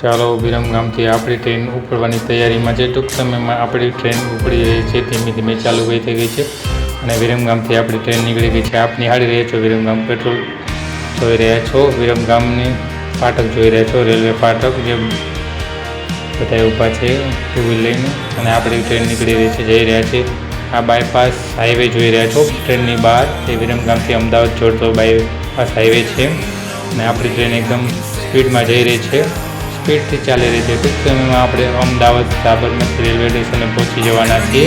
ચાલો વિરમ ગામથી આપણી ટ્રેન ઉપડવાની તૈયારીમાં છે ટૂંક સમયમાં આપણી ટ્રેન ઉપડી રહી છે, ધીમે ધીમે ચાલુ ગઈ થઈ ગઈ છે અને વિરમગામથી આપણી ટ્રેન નીકળી ગઈ છે. આપ નિહાળી રહ્યા છો વિરમગામ પેટ્રોલ જોઈ રહ્યા છો. વિરમગામની ફાટક જોઈ રહ્યા છો, રેલવે ફાટક જે બધા ઊભા છે ટુ વ્હીલ લઈને અને આપણી ટ્રેન નીકળી રહી છે, જઈ રહ્યા છે. આ બાયપાસ હાઈવે જોઈ રહ્યા છો. ટ્રેનની બહાર એ વિરમગામથી અમદાવાદ જોડતો બાયપાસ હાઈવે છે અને આપણી ટ્રેન એકદમ સ્પીડમાં જઈ રહી છે. સ્પીડથી ચાલી રહી છે. ટૂંક સમયમાં આપણે અમદાવાદ સાબરમતી રેલવે સ્ટેશને પહોંચી જવાના છીએ.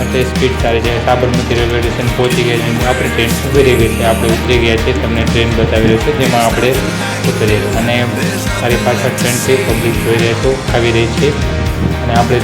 એટલે સ્પીડ સારી છે. સાબરમતી રેલવે સ્ટેશન પહોંચી ગયા છે. આપણી ટ્રેન ઊભી રહી ગઈ છે. આપણે ઉતરી ગયા છીએ. તમને ટ્રેન બતાવી રહ્યો છે. જેમાં આપણે ઉતરીએ. અને મારી પાછળ ટ્રેન છે. પબ્લિક જોઈ રહ્યા છો. આવી રહી છે. અને આપણે